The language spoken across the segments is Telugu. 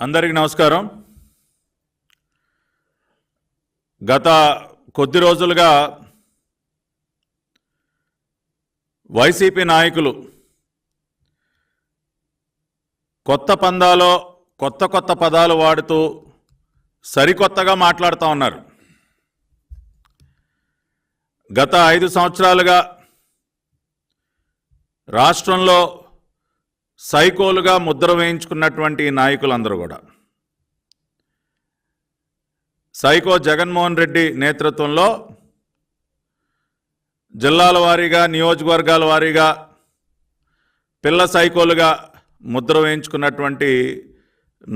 అందరికీ నమస్కారం. గత కొద్ది రోజులుగా వైసీపీ నాయకులు కొత్త పందాలో కొత్త కొత్త పదాలు వాడుతూ సరికొత్తగా మాట్లాడుతూ ఉన్నారు. గత ఐదు సంవత్సరాలుగా రాష్ట్రంలో సైకోలుగా ముద్ర వేయించుకున్నటువంటి నాయకులందరూ కూడా. సైకో జగన్మోహన్ రెడ్డి నేతృత్వంలో జిల్లాల వారీగా నియోజకవర్గాల వారీగా పిల్ల సైకోలుగా ముద్ర వేయించుకున్నటువంటి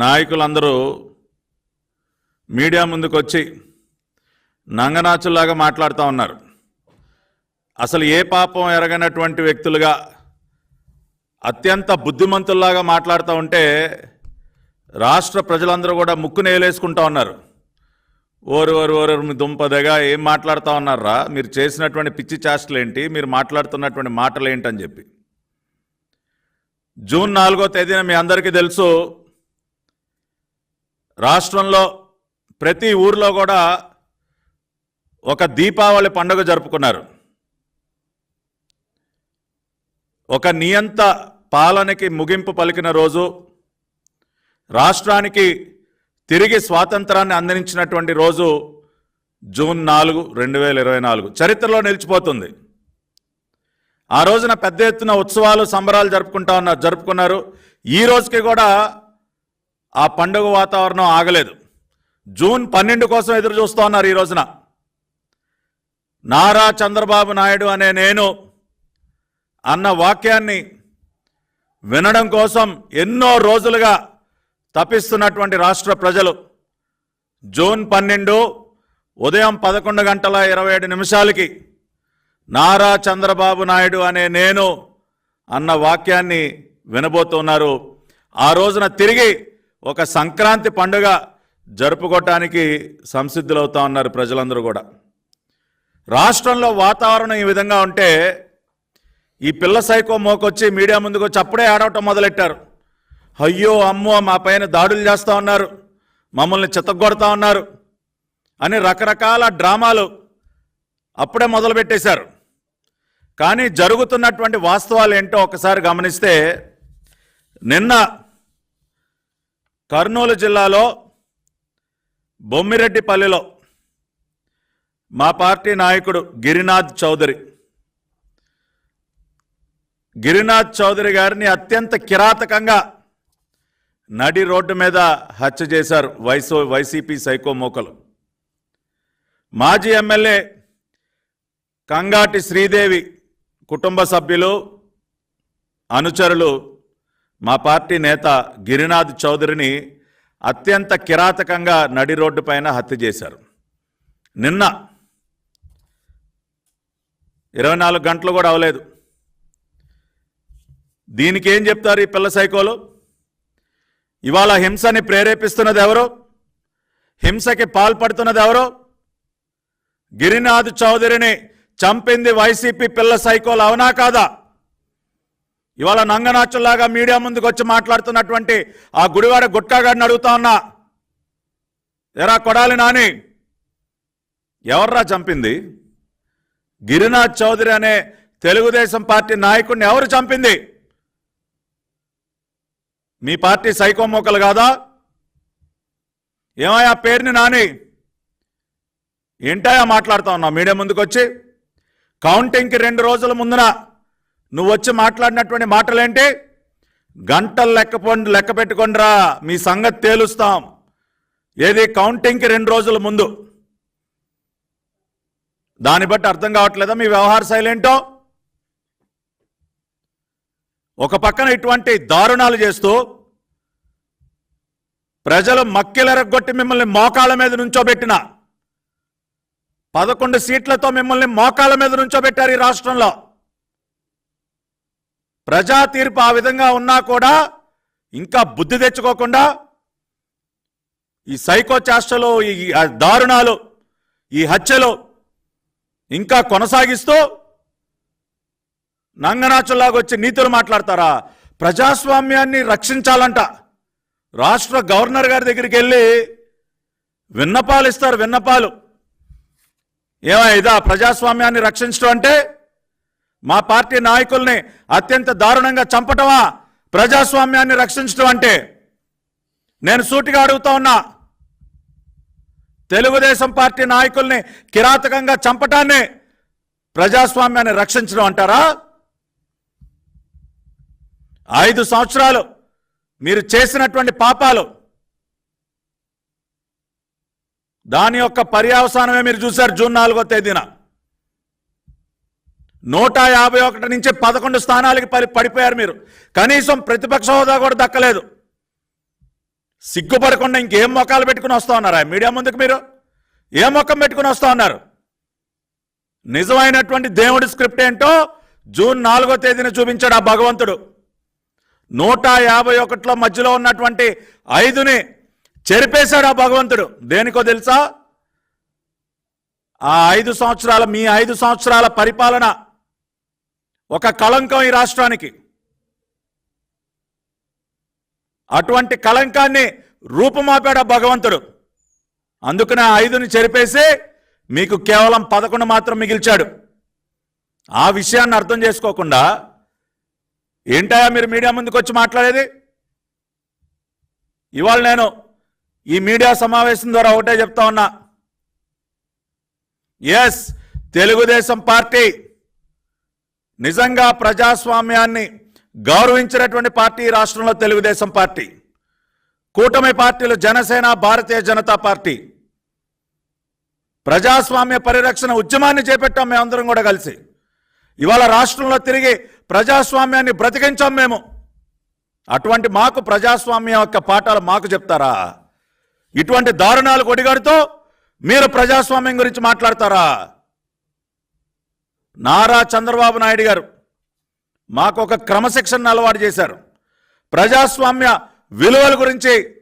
నాయకులందరూ మీడియా ముందుకు వచ్చి నంగనాచుల్లాగా మాట్లాడుతూ ఉన్నారు. అసలు ఏ పాపం ఎరగనటువంటి వ్యక్తులుగా అత్యంత బుద్ధిమంతుల్లాగా మాట్లాడుతూ ఉంటే రాష్ట్ర ప్రజలందరూ కూడా ముక్కు నేలేసుకుంటా ఉన్నారు. ఓరు ఓరు ఓరు మీ దుంపదగా ఏం మాట్లాడుతూ ఉన్నారా మీరు చేసినటువంటి పిచ్చి చేష్టలు ఏంటి మీరు మాట్లాడుతున్నటువంటి మాటలు ఏంటని చెప్పి. జూన్ నాలుగో తేదీన మీ అందరికీ తెలుసు రాష్ట్రంలో ప్రతి ఊర్లో కూడా ఒక దీపావళి పండుగ జరుపుకున్నారు. ఒక నియంత పాలనకి ముగింపు పలికిన రోజు రాష్ట్రానికి తిరిగి స్వాతంత్రాన్ని అందించినటువంటి రోజు జూన్ నాలుగు రెండు వేల ఇరవై నాలుగు. చరిత్రలో నిలిచిపోతుంది. ఆ రోజున పెద్ద ఎత్తున ఉత్సవాలు సంబరాలు జరుపుకుంటా ఉన్నారు జరుపుకున్నారు. ఈ రోజుకి కూడా ఆ పండుగ వాతావరణం ఆగలేదు. జూన్ పన్నెండు కోసం ఎదురు చూస్తూ ఉన్నారు ఈ రోజున. నారా చంద్రబాబు నాయుడు అనే నేను అన్న వాక్యాన్ని వినడం కోసం ఎన్నో రోజులుగా తపిస్తున్నటువంటి రాష్ట్ర ప్రజలు. జూన్ పన్నెండు ఉదయం పదకొండు గంటల ఇరవై ఏడు నిమిషాలకి నారా చంద్రబాబు నాయుడు అనే నేను అన్న వాక్యాన్ని వినబోతున్నారు. ఆ రోజున తిరిగి ఒక సంక్రాంతి పండుగ జరుపుకోవటానికి సంసిద్ధులవుతా ఉన్నారు ప్రజలందరూ కూడా. రాష్ట్రంలో వాతావరణం ఈ విధంగా ఉంటే ఈ పిల్ల సైకో మోకొచ్చి మీడియా ముందుకు వచ్చి అప్పుడే ఆడవటం మొదలెట్టారు. అయ్యో అమ్మో మా పైన దాడులు చేస్తూ ఉన్నారు. మమ్మల్ని చిత్తగొడతా ఉన్నారు. అని రకరకాల డ్రామాలు అప్పుడే మొదలుపెట్టేశారు. కానీ జరుగుతున్నటువంటి వాస్తవాలు ఏంటో ఒకసారి గమనిస్తే నిన్న కర్నూలు జిల్లాలో బొమ్మిరెడ్డిపల్లిలో మా పార్టీ నాయకుడు గిరినాథ్ చౌదరి గిరినాథ్ చౌదరి గారిని అత్యంత కిరాతకంగా నడి రోడ్డు మీద హత్య చేశారు వైసో వైసీపీ సైకో మోకలు. మాజీ ఎమ్మెల్యే కంగాటి శ్రీదేవి కుటుంబ సభ్యులు అనుచరులు మా పార్టీ నేత గిరినాథ్ చౌదరిని అత్యంత కిరాతకంగా నడి రోడ్డు పైన హత్య చేశారు. నిన్న ఇరవై నాలుగు గంటలు కూడా అవలేదు. దీనికి ఏం చెప్తారు ఈ పిల్ల సైకోలు? ఇవాళ హింసని ప్రేరేపిస్తున్నది ఎవరో? హింసకి పాల్పడుతున్నది ఎవరో? గిరినాథ్ చౌదరిని చంపింది వైసీపీ పిల్ల సైకోలు అవునా కాదా? ఇవాళ నంగనాచుల్లాగా మీడియా ముందుకు వచ్చి మాట్లాడుతున్నటువంటి ఆ గుడివాడ గుట్కాగాడిని అడుగుతా ఉన్నా. ఎరా కొడాలి నాని ఎవర్రా చంపింది? గిరినాథ్ చౌదరి అనే తెలుగుదేశం పార్టీ నాయకుడిని ఎవరు చంపింది? మీ పార్టీ సైకో మోకలు కాదా? ఏమయ్యా పేరుని నాని? ఏంటయా మాట్లాడుతా ఉన్నావు? మీడియా ముందుకు వచ్చి కౌంటింగ్కి రెండు రోజుల ముందున నువ్వు వచ్చి మాట్లాడినటువంటి మాటలేంటి? గంటలు లెక్క లెక్క పెట్టుకోండిరా. మీ సంగతి తేలుస్తాం. ఏది కౌంటింగ్కి రెండు రోజుల ముందు? దాన్ని బట్టి అర్థం కావట్లేదా మీ వ్యవహార శైలి ఏంటో? ఒక పక్కన ఇటువంటి దారుణాలు చేస్తూ ప్రజలు మక్కిలరగొట్టి మిమ్మల్ని మోకాళ్ళ మీద నుంచోబెట్టిన పదకొండు సీట్లతో మిమ్మల్ని మోకాళ్ళ మీద నుంచోబెట్టారు ఈ రాష్ట్రంలో. ప్రజా తీర్పు ఆ విధంగా ఉన్నా కూడా ఇంకా బుద్ధి తెచ్చుకోకుండా ఈ సైకో చేష్టలు ఈ దారుణాలు ఈ హత్యలు ఇంకా కొనసాగిస్తూ నంగనాచుల్లాగా వచ్చి నీతులు మాట్లాడతారా? ప్రజాస్వామ్యాన్ని రక్షించాలంట. రాష్ట్ర గవర్నర్ గారి దగ్గరికి వెళ్ళి విన్నపాలు ఇస్తారు విన్నపాలు. ఏమో ఇదా ప్రజాస్వామ్యాన్ని రక్షించడం అంటే? మా పార్టీ నాయకుల్ని అత్యంత దారుణంగా చంపటమా? ప్రజాస్వామ్యాన్ని రక్షించడం అంటే? నేను సూటిగా అడుగుతా ఉన్నా. తెలుగుదేశం పార్టీ నాయకుల్ని కిరాతకంగా చంపటాన్ని ప్రజాస్వామ్యాన్ని రక్షించడం అంటారా? ఐదు సంవత్సరాలు మీరు చేసినటువంటి పాపాలు. దాని యొక్క పర్యావసానమే మీరు చూశారు జూన్ నాలుగో తేదీన. నూట యాభై ఒకటి నుంచి పదకొండు స్థానాలకి పడిపోయారు మీరు. కనీసం ప్రతిపక్ష హోదా కూడా దక్కలేదు. సిగ్గుపడకుండా ఇంకేం మొక్కలు పెట్టుకుని వస్తా ఉన్నారా? మీడియా ముందుకు మీరు? ఏ మొక్కం పెట్టుకుని వస్తా ఉన్నారు? నిజమైనటువంటి దేవుడి స్క్రిప్ట్ ఏంటో జూన్ నాలుగో తేదీన చూపించాడు ఆ భగవంతుడు. నూట యాభై ఒకటిలో మధ్యలో ఉన్నటువంటి ఐదుని చెరిపేశాడు ఆ భగవంతుడు. దేనికో తెలుసా? ఆ ఐదు సంవత్సరాల మీ ఐదు సంవత్సరాల పరిపాలన ఒక కళంకం ఈ రాష్ట్రానికి. అటువంటి కళంకాన్ని రూపుమాపాడు ఆ భగవంతుడు. అందుకనే ఆ ఐదుని చెరిపేసి మీకు కేవలం పదకొండు మాత్రం మిగిల్చాడు. ఆ విషయాన్ని అర్థం చేసుకోకుండా ఏంటయా మీరు మీడియా ముందుకు వచ్చి మాట్లాడేది? ఇవాళ నేను ఈ మీడియా సమావేశం ద్వారా ఒకటే చెప్తా ఉన్నా. ఎస్ తెలుగుదేశం పార్టీ నిజంగా ప్రజాస్వామ్యాన్ని గౌరవించినటువంటి పార్టీ రాష్ట్రంలో తెలుగుదేశం పార్టీ. కూటమి పార్టీలు జనసేన భారతీయ జనతా పార్టీ. ప్రజాస్వామ్య పరిరక్షణ ఉద్యమాన్ని చేపట్టాం మేమందరం కూడా కలిసి. ఇవాళ రాష్ట్రంలో తిరిగి ప్రజాస్వామ్యాన్ని బ్రతికించాం మేము. అటువంటి మాకు ప్రజాస్వామ్యం యొక్క పాఠాలు మాకు చెప్తారా? ఇటువంటి దారుణాలు కొడిగాడుతో మీరు ప్రజాస్వామ్యం గురించి మాట్లాడతారా? నారా చంద్రబాబు నాయుడు గారు మాకు ఒక క్రమశిక్షణ అలవాటు చేశారు. ప్రజాస్వామ్య విలువల గురించి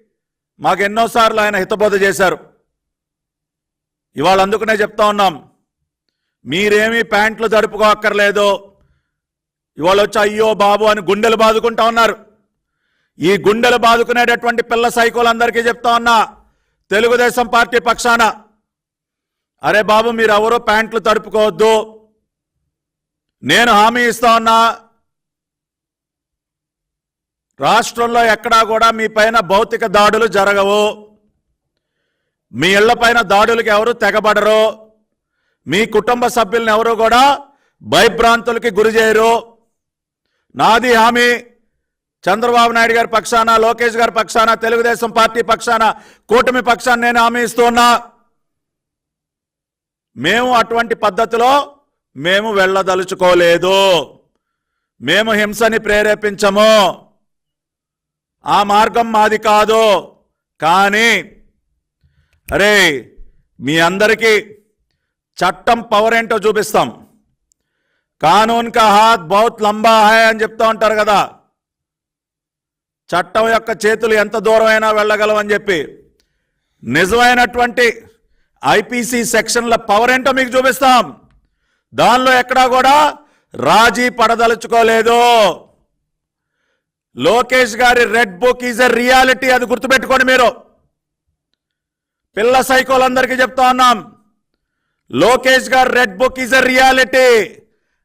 మాకు ఎన్నోసార్లు ఆయన హితబోధ చేశారు. ఇవాళ అందుకనే చెప్తా ఉన్నాం. మీరేమీ ప్యాంట్లు జరుపుకోక్కర్లేదు. ఇవాళ వచ్చి అయ్యో బాబు అని గుండెలు బాదుకుంటా ఉన్నారు. ఈ గుండెలు బాదుకునేటటువంటి పిల్ల సైకోలందరికీ చెప్తా ఉన్నా తెలుగుదేశం పార్టీ పక్షాన. అరే బాబు మీరు ఎవరో ప్యాంట్లు తడుపుకోవద్దు. నేను హామీ ఇస్తా ఉన్నా రాష్ట్రంలో ఎక్కడా కూడా మీ పైన భౌతిక దాడులు జరగవు. మీ ఇళ్ళ పైన దాడులకు ఎవరు తెగబడరు. మీ కుటుంబ సభ్యులను ఎవరు కూడా భయభ్రాంతులకి గురి చేయరు. నాది హామీ. చంద్రబాబు నాయుడు గారి పక్షాన లోకేష్ గారి పక్షాన తెలుగుదేశం పార్టీ పక్షాన కూటమి పక్షాన నేను హామీ ఇస్తున్నా మేము అటువంటి పద్ధతిలో మేము వెళ్ళదలుచుకోలేదు. మేము హింసని ప్రేరేపించము. ఆ మార్గం మాది కాదు. కానీ అరే మీ అందరికీ చట్టం పవర్ ఏంటో చూపిస్తాం. కానూన్ కా హాత్ బహుత్ లంబా హాయ్ అని చెప్తూ ఉంటారు కదా. చట్టం యొక్క చేతులు ఎంత దూరమైనా వెళ్ళగలవని చెప్పి. నిజమైనటువంటి ఐపీసీ సెక్షన్ల పవర్ ఏంటో మీకు చూపిస్తాం. దానిలో ఎక్కడా కూడా రాజీ పడదలుచుకోలేదు. లోకేష్ గారి red book is a reality అది గుర్తుపెట్టుకోండి మీరు. పిల్ల సైకోలందరికీ చెప్తా ఉన్నాం. లోకేష్ గారు red book is a reality.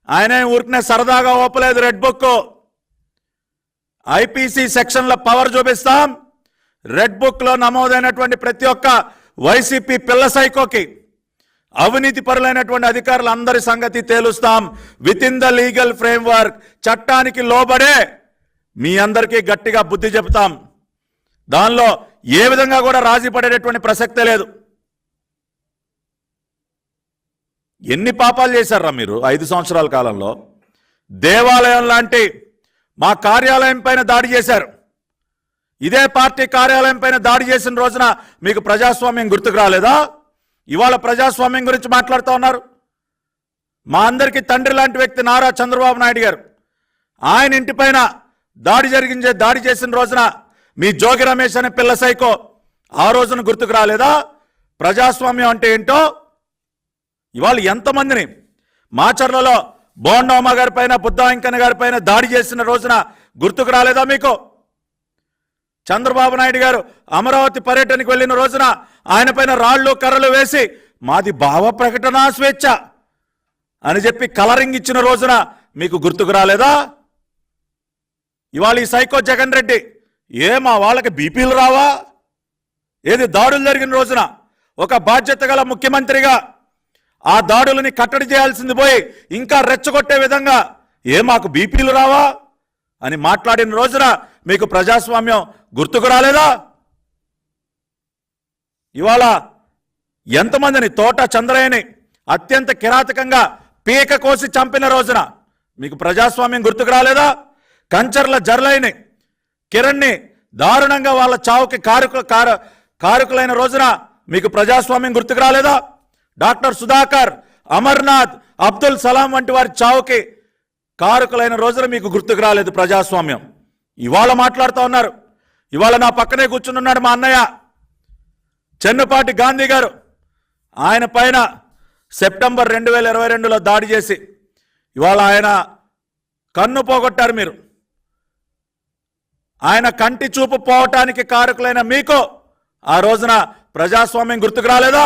ఆయన ఊరికనే సరదాగా ఓపలేదు రెడ్ బుక్ ఐపీసీ సెక్షన్ల పవర్ చూపిస్తాం. రెడ్ బుక్లో నమోదైనటువంటి ప్రతి ఒక్క వైసీపీ పిల్ల సైకోకి అవినీతి పరులైనటువంటి అధికారులందరి సంగతి తేలుస్తాం. Within the legal framework చట్టానికి లోబడే మీ అందరికీ గట్టిగా బుద్ధి చెప్తాం దానిలో ఏ విధంగా కూడా రాజీ పడేటటువంటి ప్రసక్తే లేదు. ఎన్ని పాపాలు చేశారా మీరు ఐదు సంవత్సరాల కాలంలో? దేవాలయం లాంటి మా కార్యాలయం పైన దాడి చేశారు. ఇదే పార్టీ కార్యాలయం పైన దాడి చేసిన రోజున మీకు ప్రజాస్వామ్యం గుర్తుకు రాలేదా? ఇవాళ ప్రజాస్వామ్యం గురించి మాట్లాడుతూ ఉన్నారు. మా అందరికీ తండ్రి లాంటి వ్యక్తి నారా చంద్రబాబు నాయుడు గారు. ఆయన ఇంటిపైన దాడి జరిగించే దాడి చేసిన రోజున మీ జోగి రమేష్ అనే పిల్ల సైకో ఆ రోజున గుర్తుకు రాలేదా? ప్రజాస్వామ్యం అంటే ఏంటో? ఇవాళ ఎంతమందిని మాచర్లలో బోండమ్మ గారి పైన బుద్ధ వెంకన్న గారి పైన దాడి చేసిన రోజున గుర్తుకు రాలేదా మీకు? చంద్రబాబు నాయుడు గారు అమరావతి పర్యటనకు వెళ్ళిన రోజున ఆయన పైన రాళ్ళు కర్రలు వేసి మాది భావ ప్రకటన స్వేచ్ఛ అని చెప్పి కలరింగ్ ఇచ్చిన రోజున మీకు గుర్తుకు రాలేదా? ఇవాళ ఈ సైకో జగన్ రెడ్డి ఏ మా వాళ్ళకి బీపీలు రావా? ఏది దాడులు జరిగిన రోజున ఒక బాధ్యత గల ముఖ్యమంత్రిగా ఆ దాడులని కట్టడి చేయాల్సింది పోయి ఇంకా రెచ్చగొట్టే విధంగా ఏ మాకు బీపీలు రావా అని మాట్లాడిన రోజున మీకు ప్రజాస్వామ్యం గుర్తుకు రాలేదా? ఇవాళ ఎంతమందిని తోట చంద్రయ్యని అత్యంత కిరాతకంగా పీక కోసి చంపిన రోజున మీకు ప్రజాస్వామ్యం గుర్తుకు రాలేదా? కంచర్ల జర్లైని కిరణ్ని దారుణంగా వాళ్ళ చావుకి కారుకు కారు కారుకులైన రోజున మీకు ప్రజాస్వామ్యం గుర్తుకు రాలేదా? డాక్టర్ సుధాకర్ అమర్నాథ్ అబ్దుల్ సలాం వంటి వారి చావుకి కారుకులైన రోజున మీకు గుర్తుకు రాలేదు ప్రజాస్వామ్యం. ఇవాళ మాట్లాడుతూ ఉన్నారు. ఇవాళ నా పక్కనే కూర్చునున్నాడు మా అన్నయ్య చెన్నపాటి గాంధీ గారు. ఆయన పైన సెప్టెంబర్ రెండు వేల ఇరవై రెండులో దాడి చేసి ఇవాళ ఆయన కన్ను పోగొట్టారు మీరు. ఆయన కంటి చూపు పోవటానికి కారకులైన మీకు ఆ రోజున ప్రజాస్వామ్యం గుర్తుకు రాలేదా?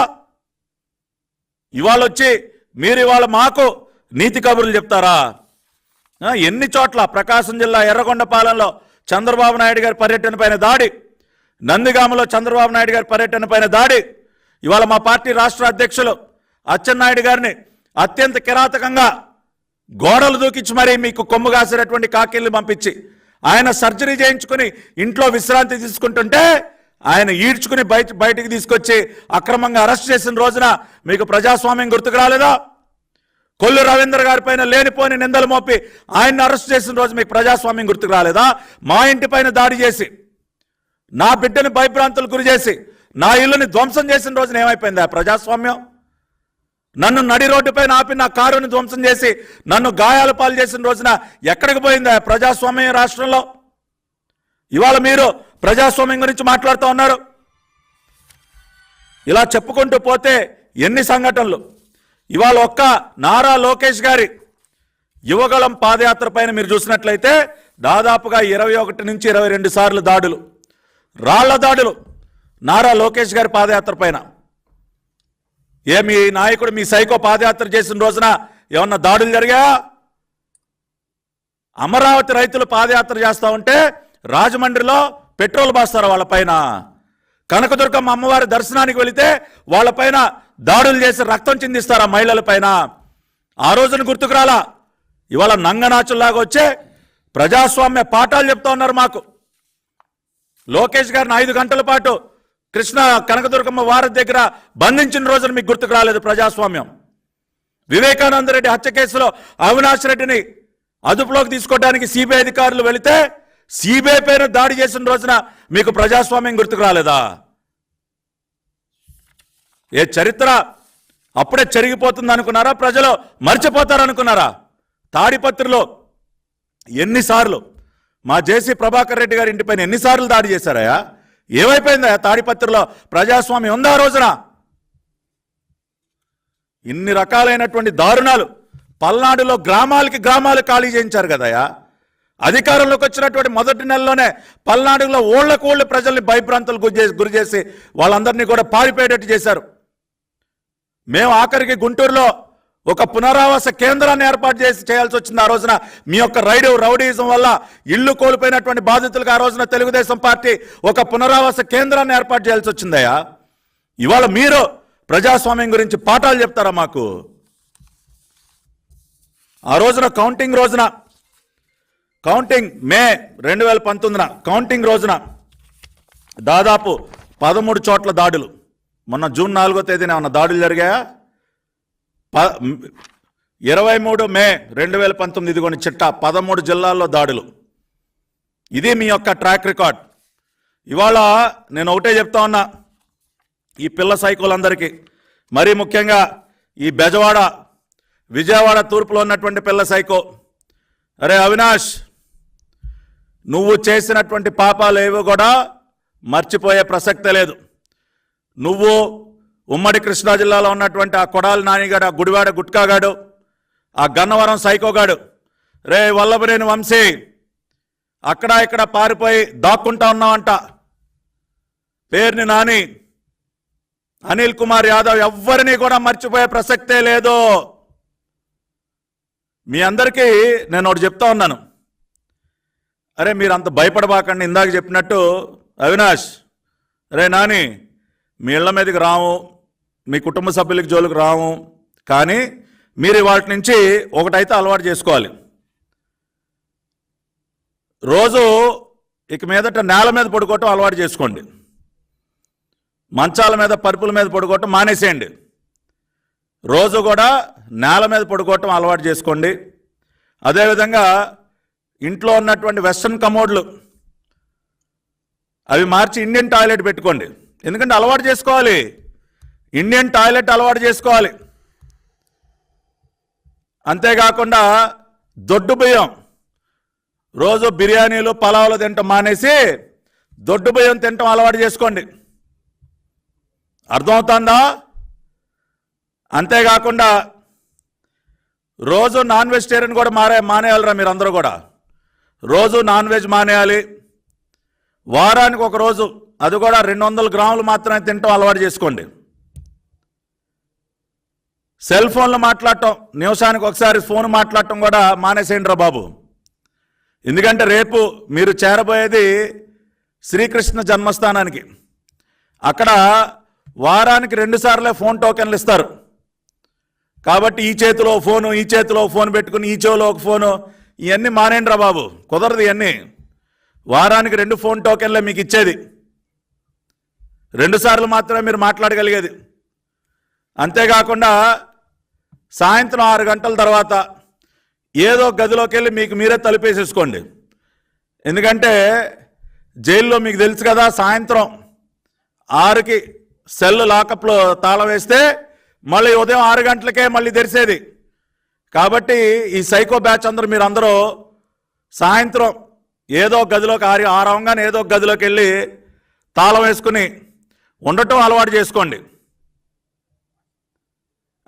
ఇవాళ వచ్చి మీరు ఇవాళ మాకు నీతి కబుర్లు చెప్తారా? ఎన్ని చోట్ల ప్రకాశం జిల్లా ఎర్రగొండపాలెంలో చంద్రబాబు నాయుడు గారి పర్యటన పైన దాడి నందిగామలో చంద్రబాబు నాయుడు గారి పర్యటన పైన దాడి ఇవాళ మా పార్టీ రాష్ట్ర అధ్యక్షులు అచ్చెన్నాయుడు గారిని అత్యంత కిరాతకంగా గోడలు దూకించి మరీ మీకు కొమ్ము కాసినటువంటి కాకిల్ని పంపించి ఆయన సర్జరీ చేయించుకుని ఇంట్లో విశ్రాంతి తీసుకుంటుంటే ఆయన ఈడ్చుకుని బయట బయటికి తీసుకొచ్చి అక్రమంగా అరెస్ట్ చేసిన రోజున మీకు ప్రజాస్వామ్యం గుర్తుకు రాలేదా? కొల్లు రవీంద్ర గారి పైన లేనిపోని నిందలు మోపి ఆయన్ని అరెస్ట్ చేసిన రోజు మీకు ప్రజాస్వామ్యం గుర్తుకు రాలేదా? మా ఇంటి పైన దాడి చేసి నా బిడ్డని భయభ్రాంతులు గురి చేసి నా ఇల్లుని ధ్వంసం చేసిన రోజున ఏమైపోయింది ఆ ప్రజాస్వామ్యం? నన్ను నడి రోడ్డుపైన ఆపి నా కారుని ధ్వంసం చేసి నన్ను గాయాల పాలు చేసిన రోజున ఎక్కడికి పోయింది ఆ ప్రజాస్వామ్యం రాష్ట్రంలో? ఇవాళ మీరు ప్రజాస్వామ్యం గురించి మాట్లాడుతూ ఉన్నారు. ఇలా చెప్పుకుంటూ పోతే ఎన్ని సంఘటనలు. ఇవాళ ఒక్క నారా లోకేష్ గారి యువగళం పాదయాత్ర పైన మీరు చూసినట్లయితే దాదాపుగా ఇరవై ఒకటి నుంచి ఇరవై రెండు సార్లు దాడులు. రాళ్ళ దాడులు నారా లోకేష్ గారి పాదయాత్ర పైన. ఏ మీ నాయకుడు మీ సైకో పాదయాత్ర చేసిన రోజున ఏమన్నా దాడులు జరిగా అమరావతి రైతులు పాదయాత్ర చేస్తూ ఉంటే రాజమండ్రిలో పెట్రోల్ బాస్తారు వాళ్ళపైన కనకదుర్గమ్మ అమ్మవారి దర్శనానికి వెళితే వాళ్ళపైన దాడులు చేసి రక్తం చిందిస్తారు ఆ మహిళల పైన? ఆ రోజున గుర్తుకు రాలా? ఇవాళ నంగనాచుల్లాగా వచ్చే ప్రజాస్వామ్య పాఠాలు చెప్తా ఉన్నారు మాకు. లోకేష్ గారిని ఐదు గంటల పాటు కృష్ణ కనకదుర్గమ్మ వారి దగ్గర బంధించిన రోజున మీకు గుర్తుకు రాలేదు ప్రజాస్వామ్యం. వివేకానంద రెడ్డి హత్య కేసులో అవినాష్ రెడ్డిని అదుపులోకి తీసుకోవడానికి సిబిఐ అధికారులు వెళితే సిబిఐ పైన దాడి చేసిన రోజున మీకు ప్రజాస్వామ్యం గుర్తుకు రాలేదా? ఏ చరిత్ర అప్పుడే చెరిగిపోతుంది అనుకున్నారా? ప్రజలు మర్చిపోతారనుకున్నారా తాడిపత్రిలో ఎన్నిసార్లు మా జేసీ ప్రభాకర్ రెడ్డి గారి ఇంటిపైన ఎన్నిసార్లు దాడి చేశారయా ఏమైపోయిందా తాడిపత్రిలో ప్రజాస్వామ్యం ఉందా రోజున? ఇన్ని రకాలైనటువంటి దారుణాలు పల్నాడులో గ్రామాలకి గ్రామాలు ఖాళీ చేయించారు కదయా అధికారంలోకి వచ్చినటువంటి మొదటి నెలలోనే పల్నాడులో ఓళ్ళకు ఓళ్ళు ప్రజల్ని భయభ్రాంతులు గురి చేసి గురి చేసి వాళ్ళందరినీ కూడా పారిపోయేటట్టు చేశారు. మేము ఆఖరికి గుంటూరులో ఒక పునరావాస కేంద్రాన్ని ఏర్పాటు చేసి చేయాల్సి వచ్చింది. ఆ రోజున మీ యొక్క రైడు రౌడీజం వల్ల ఇల్లు కోల్పోయినటువంటి బాధితులకు ఆ రోజున తెలుగుదేశం పార్టీ ఒక పునరావాస కేంద్రాన్ని ఏర్పాటు చేయాల్సి వచ్చిందయ్యా. ఇవాళ మీరు ప్రజాస్వామ్యం గురించి పాఠాలు చెప్తారా మాకు? ఆ రోజున కౌంటింగ్ రోజున కౌంటింగ్ మే రెండు వేల పంతొమ్మిదిన కౌంటింగ్ రోజున దాదాపు పదమూడు చోట్ల దాడులు. మొన్న జూన్ నాలుగో తేదీన ఏమన్నా దాడులు జరిగాయా? ప ఇరవై మూడు మే రెండు వేల పంతొమ్మిది ఇదిగోని చిట్టా పదమూడు జిల్లాల్లో దాడులు. ఇది మీ యొక్క ట్రాక్ రికార్డ్. ఇవాళ నేను ఒకటే చెప్తా ఉన్నా ఈ పిల్ల సైకోలందరికీ. మరీ ముఖ్యంగా ఈ బెజవాడ విజయవాడ తూర్పులో ఉన్నటువంటి పిల్ల సైకో. అరే అవినాష్! నువ్వు చేసినటువంటి పాపాలు ఏవో కూడా మర్చిపోయే ప్రసక్తే లేదు. నువ్వు ఉమ్మడి కృష్ణా జిల్లాలో ఉన్నటువంటి ఆ కొడాలి నానిగాడు ఆ గుడివాడ గుట్కాగాడు ఆ గన్నవరం సైకోగాడు రే వల్లభరేని వంశీ అక్కడ ఇక్కడ పారిపోయి దాక్కుంటా ఉన్నావంట. పేరుని నాని అనిల్ కుమార్ యాదవ్ ఎవ్వరిని కూడా మర్చిపోయే ప్రసక్తే లేదు. మీ అందరికీ నేను ఒకటి చెప్తా ఉన్నాను. అరే మీరు అంత భయపడబాకండి ఇందాక చెప్పినట్టు. అవినాష్ అరే నాని మీ ఇళ్ళ మీదకి రాము మీ కుటుంబ సభ్యులకి జోలికి రాము కానీ మీరు వాటి నుంచి ఒకటైతే అలవాటు చేసుకోవాలి. రోజు ఇక మీదట నేల మీద పడుకోవటం అలవాటు చేసుకోండి. మంచాల మీద పరుపుల మీద పడుకోవటం మానేసేయండి. రోజు కూడా నేల మీద పడుకోవటం అలవాటు చేసుకోండి. అదేవిధంగా ఇంట్లో ఉన్నటువంటి వెస్ట్రన్ కమోడ్లు. అవి మార్చి ఇండియన్ టాయిలెట్ పెట్టుకోండి. ఎందుకంటే అలవాటు చేసుకోవాలి. ఇండియన్ టాయిలెట్ అలవాటు చేసుకోవాలి. అంతేకాకుండా దొడ్డు బియ్యం. రోజు బిర్యానీలు పలావులు తినటం మానేసి దొడ్డు బియ్యం తినటం అలవాటు చేసుకోండి. అర్థమవుతుందా? అంతేకాకుండా రోజు నాన్ వెజిటేరియన్ కూడా మారే మానేయాలరా మీరు అందరూ కూడా. రోజు నాన్ వెజ్ మానేయాలి. వారానికి ఒక రోజు అది కూడా రెండు వందల గ్రాములు మాత్రమే తింటాం అలవాటు చేసుకోండి. సెల్ ఫోన్లు మాట్లాడటం నిమిషానికి ఒకసారి ఫోన్ మాట్లాడటం కూడా మానేసేయండి రా బాబు. ఎందుకంటే రేపు మీరు చేరబోయేది శ్రీకృష్ణ జన్మస్థానానికి. అక్కడ వారానికి రెండుసార్లే ఫోన్ టోకెన్లు ఇస్తారు. కాబట్టి ఈ చేతిలో ఫోను ఈ చేతిలో ఫోన్ పెట్టుకుని ఈ చెవిలో ఒక ఫోను ఇవన్నీ మానేండ్రా బాబు. కుదరదు ఇవన్నీ వారానికి రెండు ఫోన్ టోకెన్లే మీకు ఇచ్చేది. రెండు సార్లు మాత్రమే మీరు మాట్లాడగలిగేది. అంతేకాకుండా సాయంత్రం ఆరు గంటల తర్వాత ఏదో గదిలోకి వెళ్ళి మీకు మీరే తలుపేసేసుకోండి. ఎందుకంటే జైల్లో మీకు తెలుసు కదా సాయంత్రం ఆరుకి సెల్ లాకప్లో తాళం వేస్తే మళ్ళీ ఉదయం ఆరు గంటలకే మళ్ళీ తెరిసేది. కాబట్టి ఈ సైకో బ్యాచ్ అందరూ మీరు అందరూ సాయంత్రం ఏదో గదిలోకి ఆరి ఆరవంగానే ఏదో గదిలోకి వెళ్ళి తాళం వేసుకుని ఉండటం అలవాటు చేసుకోండి.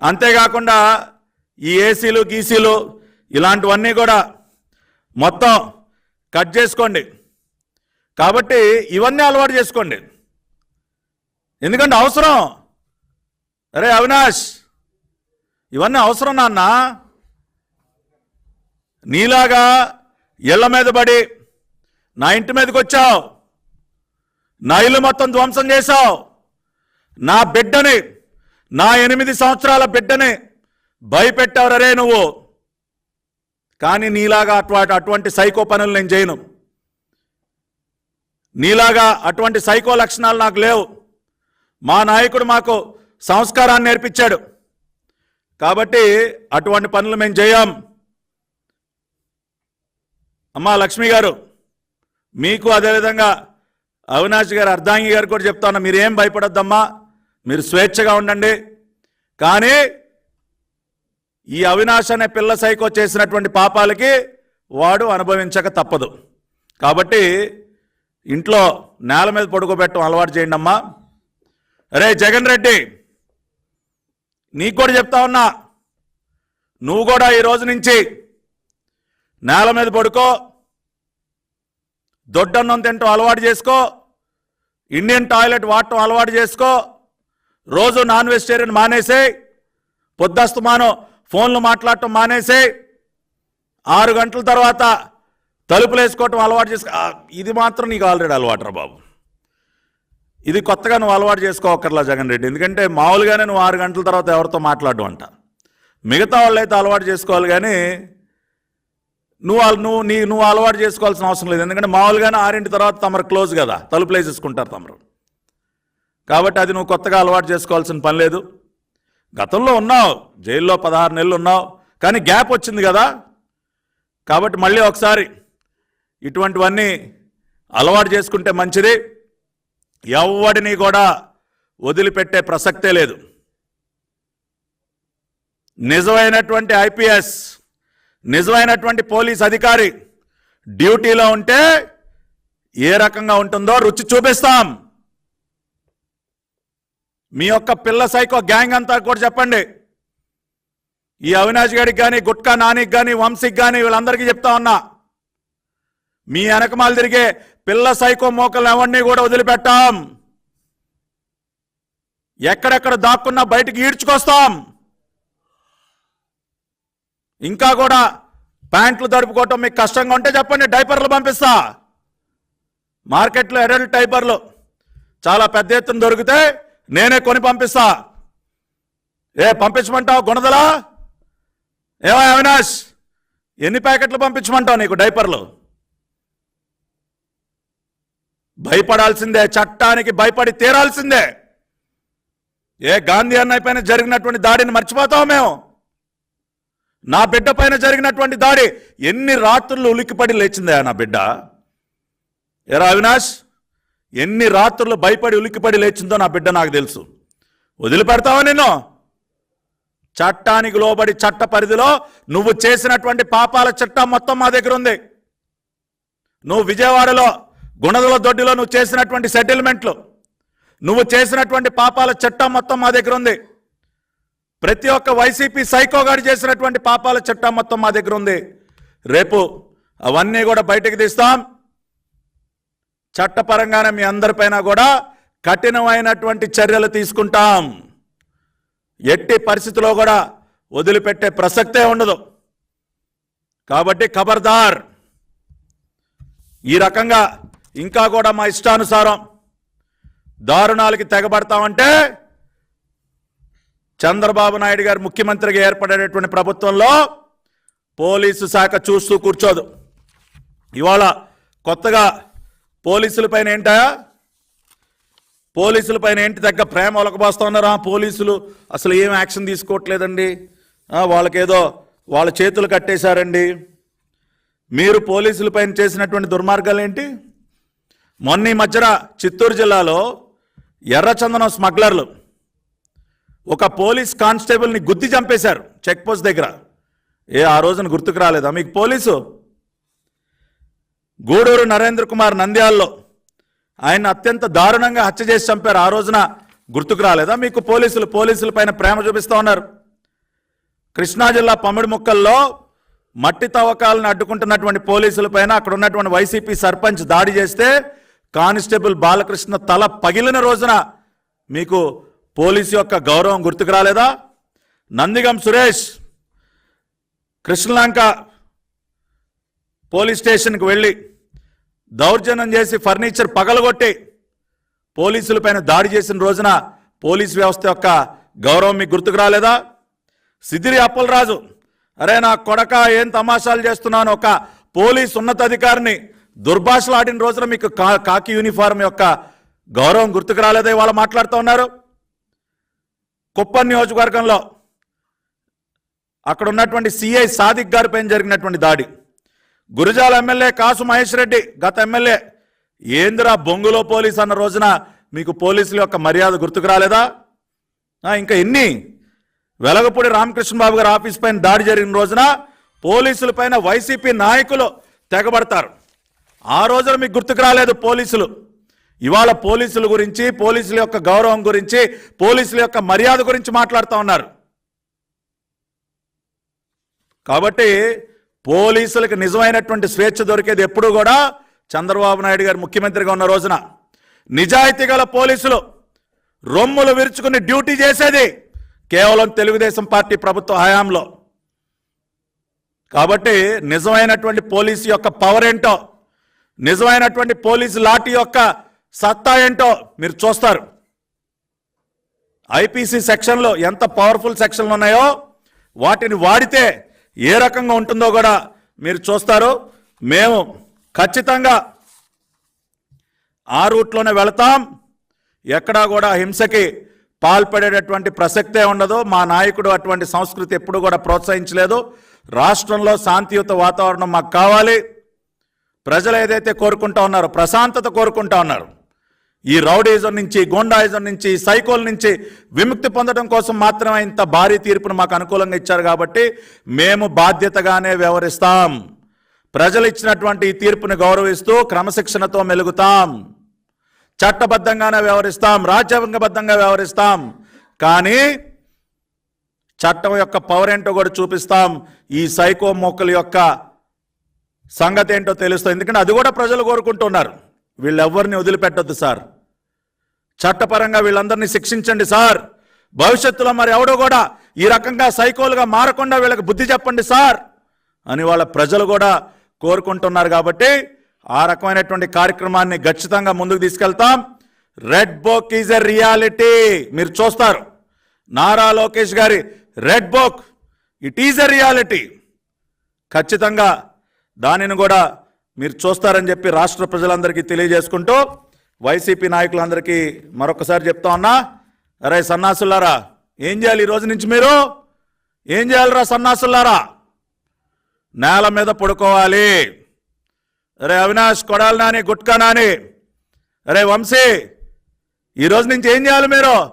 అంతేకాకుండా ఈ ఏసీలు గీసీలు ఇలాంటివన్నీ కూడా మొత్తం కట్ చేసుకోండి. కాబట్టి ఇవన్నీ అలవాటు చేసుకోండి. ఎందుకంటే అవసరం. అరే అవినాష్ ఇవన్నీ అవసరం నాన్నా. నీలాగా ఇళ్ళ మీద పడి నా ఇంటి మీదకి వచ్చావు. నా ఇల్లు మొత్తం ధ్వంసం చేశావు. నా బిడ్డని నా ఎనిమిది సంవత్సరాల బిడ్డని భయపెట్టావురరే నువ్వు. కానీ నీలాగా అటువంటి అటువంటి సైకో పనులు నేను చేయను. నీలాగా అటువంటి సైకో లక్షణాలు నాకు లేవు. మా నాయకుడు మాకు సంస్కారాన్ని నేర్పించాడు. కాబట్టి అటువంటి పనులు మేము చేయం. అమ్మా లక్ష్మి గారు మీకు అదేవిధంగా అవినాష్ గారు అర్ధాంగి గారు కూడా చెప్తాను మీరేం భయపడొద్దమ్మా మీరు స్వేచ్ఛగా ఉండండి. కానీ ఈ అవినాష్ అనే పిల్ల సైకో చేసినటువంటి పాపాలకి వాడు అనుభవించక తప్పదు. కాబట్టి ఇంట్లో నేల మీద పడుకోబెట్టడం అలవాటు చేయండి అమ్మా. అరే జగన్ రెడ్డి నీకు కూడా చెప్తా ఉన్నా నువ్వు కూడా ఈ రోజు నుంచి నేల మీద పడుకో. దొడ్డన్నం తింటాం అలవాటు చేసుకో. ఇండియన్ టాయిలెట్ వాడటం అలవాటు చేసుకో. రోజు నాన్ వెజిటేరియన్ మానేసే పొద్దస్తమానం ఫోన్లు మాట్లాడటం మానేసే ఆరు గంటల తర్వాత తలుపులు వేసుకోవటం అలవాటు చేసుకో. ఇది మాత్రం నీకు ఆల్రెడీ అలవాటురా బాబు. ఇది కొత్తగా నువ్వు అలవాటు చేసుకోకర్లా జగన్ రెడ్డి. ఎందుకంటే మామూలుగానే నువ్వు ఆరు గంటల తర్వాత ఎవరితో మాట్లాడడం అంట. మిగతా వాళ్ళు అయితే అలవాటు చేసుకోవాలి కానీ నువ్వు వాళ్ళు నువ్వు నీ నువ్వు అలవాటు చేసుకోవాల్సిన అవసరం లేదు. ఎందుకంటే మామూలుగానే ఆరింటి తర్వాత తమరు క్లోజ్ కదా. తలుపులు వేసేసుకుంటారు తమరు. కాబట్టి అది నువ్వు కొత్తగా అలవాటు చేసుకోవాల్సిన పని లేదు. గతంలో ఉన్నావు. జైల్లో పదహారు నెలలు ఉన్నావు. కానీ గ్యాప్ వచ్చింది కదా. కాబట్టి మళ్ళీ ఒకసారి ఇటువంటివన్నీ అలవాటు చేసుకుంటే మంచిది. ఎవడిని కూడా వదిలిపెట్టే ప్రసక్తే లేదు. నిజమైనటువంటి ఐపీఎస్ నిజమైనటువంటి పోలీస్ అధికారి డ్యూటీలో ఉంటే ఏ రకంగా ఉంటుందో రుచి చూపిస్తాం. మీ యొక్క పిల్ల సైకో గ్యాంగ్ అంతా కూడా చెప్పండి. ఈ అవినాష్ గారికి కానీ గుట్కా నానికి కానీ వంశీకి కానీ వీళ్ళందరికీ చెప్తా ఉన్నా. మీ వెనకమాలు తిరిగే పిల్ల సైకో మోకలు ఎవరిని కూడా వదిలిపెట్టాం. ఎక్కడెక్కడ దాక్కున్నా బయటికి ఈడ్చుకొస్తాం. ఇంకా కూడా ప్యాంట్లు దడుపుకోవటం మీకు కష్టంగా ఉంటే చెప్పండి డైపర్లు పంపిస్తా. మార్కెట్లో ఎర్రటి డైపర్లు. చాలా పెద్ద ఎత్తున దొరికితే నేనే కొని పంపిస్తా. ఏ పంపించమంటావు గుణదలా? ఏమో అవినాష్ ఎన్ని ప్యాకెట్లు పంపించమంటావు నీకు డైపర్లు? భయపడాల్సిందే చట్టానికి భయపడి తీరాల్సిందే. ఏ గాంధీ అన్నయ్య పైన జరిగినటువంటి దాడిని మర్చిపోతాం మేము. నా బిడ్డ పైన జరిగినటువంటి దాడి ఎన్ని రాత్రులు ఉలిక్కిపడి లేచిందా నా బిడ్డ? ఎరా అవినాష్ ఎన్ని రాత్రులు భయపడి ఉలిక్కిపడి లేచిందో నా బిడ్డ నాకు తెలుసు. వదిలిపెడతావా నిన్ను? చట్టానికి లోబడి చట్ట పరిధిలో నువ్వు చేసినటువంటి పాపాల చట్టం మొత్తం మా దగ్గర ఉంది. నువ్వు విజయవాడలో గుణదల దొడ్డిలో నువ్వు చేసినటువంటి సెటిల్మెంట్లు నువ్వు చేసినటువంటి పాపాల చట్టం మొత్తం మా దగ్గర ఉంది. ప్రతి ఒక్క వైసీపీ సైకోగాడి చేసినటువంటి పాపాల చట్టం మొత్తం మా దగ్గర ఉంది. రేపు అవన్నీ కూడా బయటకు తీస్తాం. చట్టపరంగానే మీ అందరిపైన కూడా కఠినమైనటువంటి చర్యలు తీసుకుంటాం. ఎట్టి పరిస్థితిలో కూడా వదిలిపెట్టే ప్రసక్తే ఉండదు. కాబట్టి ఖబర్దార్. ఈ రకంగా ఇంకా కూడా మా ఇష్టానుసారం దారుణాలకి తెగబడతామంటే చంద్రబాబు నాయుడు గారు ముఖ్యమంత్రిగా ఏర్పడేటటువంటి ప్రభుత్వంలో పోలీసు శాఖ చూస్తూ కూర్చోదు. ఇవాళ కొత్తగా పోలీసులపైన ఏంటా? పోలీసులపైన ఏంటి తగ్గ ప్రేమ ఒలకబోస్తా ఉన్నారా పోలీసులు? అసలు ఏం యాక్షన్ తీసుకోవట్లేదండి? వాళ్ళకేదో వాళ్ళ చేతులు కట్టేశారండి. మీరు పోలీసులపైన చేసినటువంటి దుర్మార్గాలు ఏంటి? మొన్న ఈ మధ్యన చిత్తూరు జిల్లాలో ఎర్రచందనం స్మగ్లర్లు ఒక పోలీస్ కానిస్టేబుల్ని గుద్ది చంపేశారు చెక్ పోస్ట్ దగ్గర. ఏ ఆ రోజున గుర్తుకు రాలేదా? మీకు పోలీసు? గూడూరు నరేంద్ర కుమార్ నంద్యాల్లో ఆయన అత్యంత దారుణంగా హత్య చేసి చంపారు. ఆ రోజున గుర్తుకు రాలేదా? మీకు పోలీసులు పోలీసుల పైన ప్రేమ చూపిస్తూ ఉన్నారు. కృష్ణా జిల్లా పమిడి ముక్కల్లో మట్టి తవ్వకాలను అడ్డుకుంటున్నటువంటి పోలీసుల పైన అక్కడ ఉన్నటువంటి వైసీపీ సర్పంచ్ దాడి చేస్తే కానిస్టేబుల్ బాలకృష్ణ తల పగిలిన రోజున మీకు పోలీసు యొక్క గౌరవం గుర్తుకు రాలేదా? నందిగం సురేష్ కృష్ణలంక పోలీస్ స్టేషన్కి వెళ్ళి దౌర్జన్యం చేసి ఫర్నిచర్ పగలగొట్టి పోలీసులపైన దాడి చేసిన రోజున పోలీస్ వ్యవస్థ యొక్క గౌరవం మీకు గుర్తుకు రాలేదా? సిదిరి అప్పలరాజు అరే నా కొడక ఏం తమాషాలు చేస్తున్నాను? ఒక పోలీస్ ఉన్నతాధికారిని దుర్భాషలు ఆడిన రోజున మీకు కా కాకి యూనిఫారం యొక్క గౌరవం గుర్తుకు రాలేదా? ఇవాళ మాట్లాడుతూ ఉన్నారు. కుప్పం నియోజకవర్గంలో అక్కడ ఉన్నటువంటి సిఐ సాదిక్ గారిపైన జరిగినటువంటి దాడి. గురజాల ఎమ్మెల్యే కాసు మహేష్ రెడ్డి గత ఎమ్మెల్యే ఏందిరా బొంగులో పోలీస్ అన్న రోజున మీకు పోలీసుల యొక్క మర్యాద గుర్తుకు రాలేదా? ఇంకా ఎన్ని? వెలగపూడి రామకృష్ణ బాబు గారి ఆఫీస్ పైన దాడి జరిగిన రోజున పోలీసుల పైన వైసీపీ నాయకులు తెగబడతారు. ఆ రోజున మీకు గుర్తుకు రాలేదు పోలీసులు. ఇవాళ పోలీసుల గురించి పోలీసుల యొక్క గౌరవం గురించి పోలీసుల యొక్క మర్యాద గురించి మాట్లాడుతూ ఉన్నారు. కాబట్టి పోలీసులకు నిజమైనటువంటి స్వేచ్ఛ దొరికేది ఎప్పుడూ కూడా చంద్రబాబు నాయుడు గారు ముఖ్యమంత్రిగా ఉన్న రోజున. నిజాయితీ గల పోలీసులు రొమ్ములు విరుచుకుని డ్యూటీ చేసేది కేవలం తెలుగుదేశం పార్టీ ప్రభుత్వ హయాంలో. కాబట్టి నిజమైనటువంటి పోలీసు యొక్క పవర్ ఏంటో నిజమైనటువంటి పోలీసు లాఠీ యొక్క సత్తా ఏంటో మీరు చూస్తారు. ఐపీసీ సెక్షన్లో ఎంత పవర్ఫుల్ సెక్షన్లు ఉన్నాయో వాటిని వాడితే ఏ రకంగా ఉంటుందో కూడా మీరు చూస్తారు. మేము ఖచ్చితంగా ఆ రూట్లోనే వెళతాం. ఎక్కడా కూడా హింసకి పాల్పడేటటువంటి ప్రసక్తే ఉండదు. మా నాయకుడు అటువంటి సంస్కృతి ఎప్పుడు కూడా ప్రోత్సహించలేదు. రాష్ట్రంలో శాంతియుత వాతావరణం మాకు కావాలి. ప్రజలు ఏదైతే కోరుకుంటా ఉన్నారో ప్రశాంతత కోరుకుంటా ఉన్నారు. ఈ రౌడీజం నుంచి గోండాయిజం నుంచి సైకోల్ నుంచి విముక్తి పొందడం కోసం మాత్రమే ఇంత భారీ తీర్పును మాకు అనుకూలంగా ఇచ్చారు కాబట్టి మేము బాధ్యతగానే వ్యవహరిస్తాం. ప్రజలు ఇచ్చినటువంటి ఈ తీర్పును గౌరవిస్తూ క్రమశిక్షణతో మెలుగుతాం. చట్టబద్ధంగానే వ్యవహరిస్తాం రాజ్యాంగబద్ధంగా వ్యవహరిస్తాం. కానీ చట్టం యొక్క పవర్ ఏంటో కూడా చూపిస్తాం. ఈ సైకో మొక్కల యొక్క సంగతి ఏంటో తెలుస్తుంది ఎందుకంటే అది కూడా ప్రజలు కోరుకుంటున్నారు. వీళ్ళెవ్వరిని వదిలిపెట్టొద్దు సార్. చట్టపరంగా వీళ్ళందరినీ శిక్షించండి సార్. భవిష్యత్తులో మరి ఎవడో కూడా ఈ రకంగా సైకోలుగా మారకుండా వీళ్ళకి బుద్ధి చెప్పండి సార్ అని వాళ్ళ ప్రజలు కూడా కోరుకుంటున్నారు కాబట్టి ఆ రకమైనటువంటి కార్యక్రమాన్ని ఖచ్చితంగా ముందుకు తీసుకెళ్తాం. Red book is a reality. మీరు చూస్తారు. నారా లోకేష్ గారి red book it is a reality. ఖచ్చితంగా దానిని కూడా మీరు చూస్తారని చెప్పి రాష్ట్ర ప్రజలందరికీ తెలియజేసుకుంటూ వైసీపీ నాయకులందరికీ మరొకసారి చెప్తా ఉన్నా అరే సన్నాసులారా ఏం చేయాలి ఈ రోజు నుంచి మీరు? ఏం చేయాలిరా సన్నాసులారా? నేల మీద పడుకోవాలి. అరే అవినాష్ కొడాలి నాని గుట్కా నాని అరే వంశీ ఈరోజు నుంచి ఏం చేయాలి మీరు?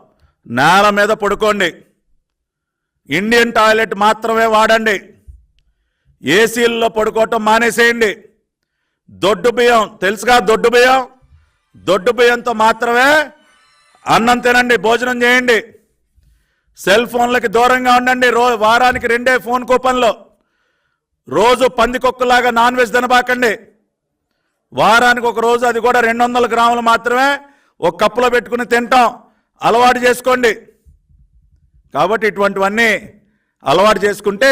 నేల మీద పడుకోండి. ఇండియన్ టాయిలెట్ మాత్రమే వాడండి. ఏసీల్లో పడుకోవటం మానేసేయండి. దొడ్డు బియ్యం తెలుసుగా దొడ్డు బియ్యం? దొడ్డు బియ్యంతో మాత్రమే అన్నం తినండి భోజనం చేయండి. సెల్ ఫోన్లకి దూరంగా ఉండండి రో వారానికి రెండే ఫోన్ కూపన్లు. రోజు పందికొక్కులాగా నాన్ వెజ్ తినబాకండి. వారానికి ఒక రోజు అది కూడా రెండు వందల గ్రాములు మాత్రమే ఒక కప్పులో పెట్టుకుని తింటాం. అలవాటు చేసుకోండి. కాబట్టి ఇటువంటివన్నీ అలవాటు చేసుకుంటే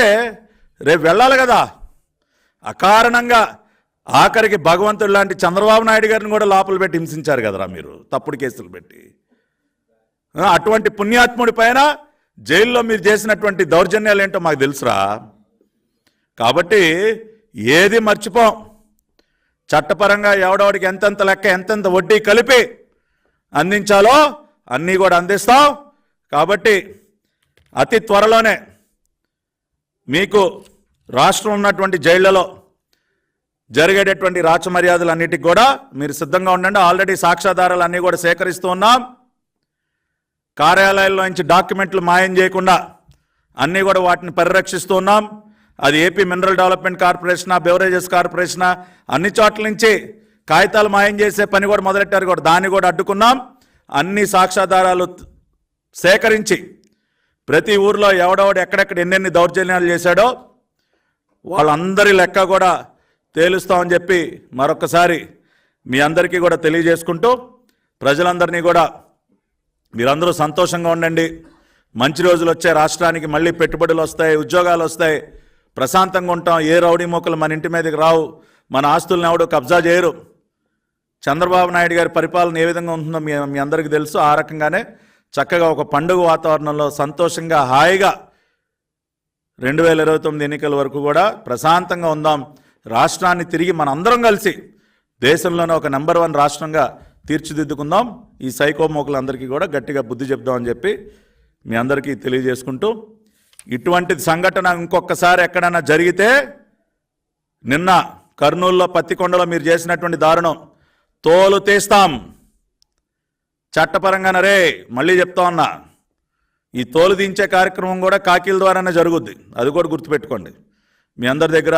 రేపు వెళ్ళాలి కదా. అకారణంగా ఆఖరికి భగవంతుడు లాంటి చంద్రబాబు నాయుడు గారిని కూడా లోపల పెట్టి హింసించారు కదరా మీరు. తప్పుడు కేసులు పెట్టి. అటువంటి పుణ్యాత్ముడి పైన జైల్లో మీరు చేసినటువంటి దౌర్జన్యాలు ఏంటో మాకు తెలుసురా. కాబట్టి ఏది మర్చిపోం. చట్టపరంగా ఎవడెవడికి ఎంతెంత లెక్క ఎంతెంత వడ్డీ కలిపి అందించాలో అన్నీ కూడా అందిస్తాం. కాబట్టి అతి త్వరలోనే మీకు రాష్ట్రం ఉన్నటువంటి జైళ్ళలో జరిగేటటువంటి రాచమర్యాదలన్నిటికి కూడా మీరు సిద్ధంగా ఉండండి. ఆల్రెడీ సాక్ష్యాధారాలు అన్నీ కూడా సేకరిస్తూ ఉన్నాం. కార్యాలయాల్లో నుంచి డాక్యుమెంట్లు మాయం చేయకుండా అన్నీ కూడా వాటిని పరిరక్షిస్తూ ఉన్నాం. అది ఏపీ మినరల్ డెవలప్మెంట్ కార్పొరేషనా బెవరేజెస్ కార్పొరేషనా అన్ని చోట్ల నుంచి కాగితాలు మాయం చేసే పని కూడా మొదలెట్టారు కూడా. దాన్ని కూడా అడ్డుకున్నాం. అన్ని సాక్ష్యాధారాలు సేకరించి ప్రతి ఊర్లో ఎవడెవడు ఎక్కడెక్కడ ఎన్నెన్ని దౌర్జన్యాలు చేశాడో వాళ్ళందరి లెక్క కూడా తేలుస్తామని చెప్పి మరొకసారి మీ అందరికీ కూడా తెలియజేసుకుంటూ ప్రజలందరినీ కూడా మీరందరూ సంతోషంగా ఉండండి. మంచి రోజులు వచ్చాయి రాష్ట్రానికి మళ్ళీ పెట్టుబడులు వస్తాయి ఉద్యోగాలు వస్తాయి. ప్రశాంతంగా ఉంటాం. ఏ రౌడీ మొక్కలు మన ఇంటి మీదకి రావు. మన ఆస్తులను ఎవడు కబ్జా చేయరు. చంద్రబాబు నాయుడు గారి పరిపాలన ఏ విధంగా ఉంటుందో మీ మీ అందరికీ తెలుసు. ఆ రకంగానే చక్కగా ఒక పండుగ వాతావరణంలో సంతోషంగా హాయిగా రెండు వేల ఇరవై తొమ్మిది ఎన్నికల వరకు కూడా ప్రశాంతంగా ఉందాం. రాష్ట్రాన్ని తిరిగి మనందరం కలిసి దేశంలోనే ఒక నెంబర్ వన్ రాష్ట్రంగా తీర్చిదిద్దుకుందాం. ఈ సైకోమోకులందరికీ కూడా గట్టిగా బుద్ధి చెప్దామని చెప్పి మీ అందరికీ తెలియజేసుకుంటూ ఇటువంటి సంఘటన ఇంకొకసారి ఎక్కడైనా జరిగితే నిన్న కర్నూలులో పత్తికొండలో మీరు చేసినటువంటి దారుణం తోలు తీస్తాం. చట్టపరంగానరే మళ్ళీ చెప్తా ఉన్నా ఈ తోలు దించే కార్యక్రమం కూడా కాకీల ద్వారానే జరుగుద్ది. అది కూడా గుర్తుపెట్టుకోండి. మీ అందరి దగ్గర